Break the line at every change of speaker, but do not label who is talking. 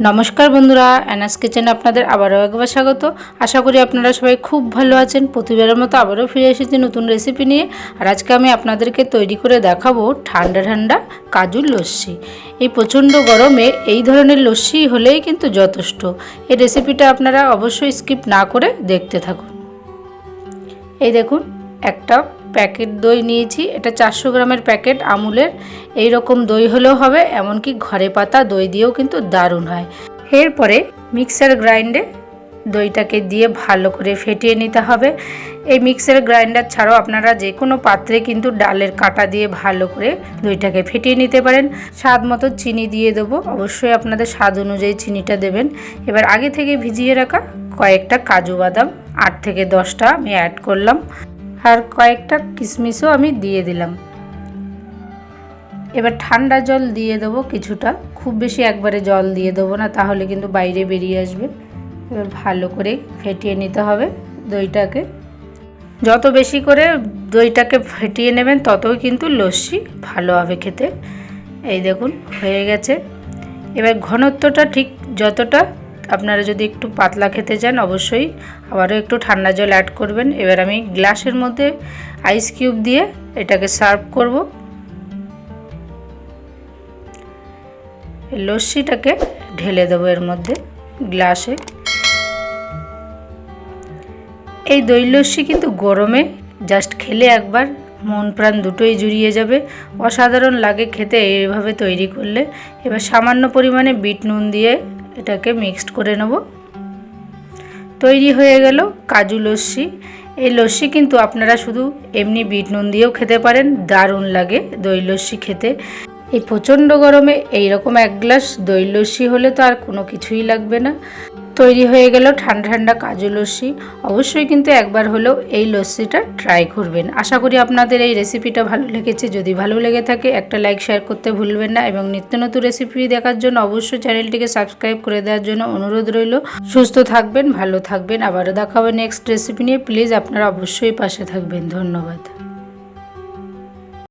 নমস্কার বন্ধুরা অ্যানাস কিচেনে আপনাদের আবারও একবার স্বাগত। আশা করি আপনারা সবাই খুব ভালো আছেন। প্রতিবারের মতো আবারও ফিরে এসেছি নতুন রেসিপি নিয়ে। আর আজকে আমি আপনাদেরকে তৈরি করে দেখাবো ঠান্ডা ঠান্ডা কাজুর লস্যি। এই প্রচণ্ড গরমে এই ধরনের লস্যি হলেই কিন্তু যথেষ্ট। এই রেসিপিটা আপনারা অবশ্যই স্কিপ না করে দেখতে থাকুন। এই দেখুন, একটা প্যাকেট দই নিয়েছি। এটা চারশো গ্রামের প্যাকেট আমুলের। এই রকম দই হলেও হবে, এমনকি ঘরে পাতা দই দিয়েও কিন্তু দারুণ হয়। এরপরে মিক্সার গ্রাইন্ডে দইটাকে দিয়ে ভালো করে ফেটিয়ে নিতে হবে। এই মিক্সার গ্রাইন্ডার ছাড়াও আপনারা যে কোনো পাত্রে কিন্তু ডালের কাটা দিয়ে ভালো করে দইটাকে ফেটিয়ে নিতে পারেন। স্বাদ মতো চিনি দিয়ে দেবো। অবশ্যই আপনাদের স্বাদ অনুযায়ী চিনিটা দেবেন। এবার আগে থেকে ভিজিয়ে রাখা কয়েকটা কাজু বাদাম, আট থেকে দশটা আমি অ্যাড করলাম। আর কয়েকটা কিশমিশও আমি দিয়ে দিলাম। এবার ঠান্ডা জল দিয়ে দেবো কিছুটা। খুব বেশি একবারে জল দিয়ে দেবো না, তাহলে কিন্তু বাইরে বেরিয়ে আসবে। এবার ভালো করে ফেটিয়ে নিতে হবে দইটাকে। যত বেশি করে দইটাকে ফেটিয়ে নেবেন, ততই কিন্তু লস্যি ভালো হবে খেতে। এই দেখুন, হয়ে গেছে। এবার ঘনত্বটা ঠিক যতটা আপনারা যদি একটু পাতলা খেতে চান, অবশ্যই আবারও একটু ঠান্ডা জল অ্যাড করবেন। এবার আমি গ্লাসের মধ্যে আইস কিউব দিয়ে এটাকে সার্ভ করব। লস্যিটাকে ঢেলে দেবো এর মধ্যে গ্লাসে। এই দই লস্যি কিন্তু গরমে জাস্ট খেলে একবার মন প্রাণ দুটোই জুড়িয়ে যাবে। অসাধারণ লাগে খেতে এইভাবে তৈরি করলে। এবার সামান্য পরিমাণে বিট নুন দিয়ে এটাকে মিক্সড করে নেব। তৈরি হয়ে গেল কাজু লস্যি। এই লস্যি কিন্তু আপনারা শুধু এমনি বিট নুন দিয়েও খেতে পারেন, দারুণ লাগে দই লস্যি খেতে। এই প্রচণ্ড গরমে এইরকম এক গ্লাস দই লস্যি হলে তো আর কোনো কিছুই লাগবে না। তৈরি হয়ে গেল ঠান্ডা ঠান্ডা কাজু লস্যি। অবশ্যই কিন্তু একবার হলেও এই লস্যিটা ট্রাই করবেন। আশা করি আপনাদের এই রেসিপিটা ভালো লেগেছে। যদি ভালো লেগে থাকে, একটা লাইক শেয়ার করতে ভুলবেন না এবং নিত্য নতুন রেসিপি দেখার জন্য অবশ্যই চ্যানেলটিকে সাবস্ক্রাইব করে দেওয়ার জন্য অনুরোধ রইল। সুস্থ থাকবেন, ভালো থাকবেন। আবারও দেখাবো নেক্সট রেসিপি নিয়ে। প্লিজ আপনারা অবশ্যই পাশে থাকবেন। ধন্যবাদ।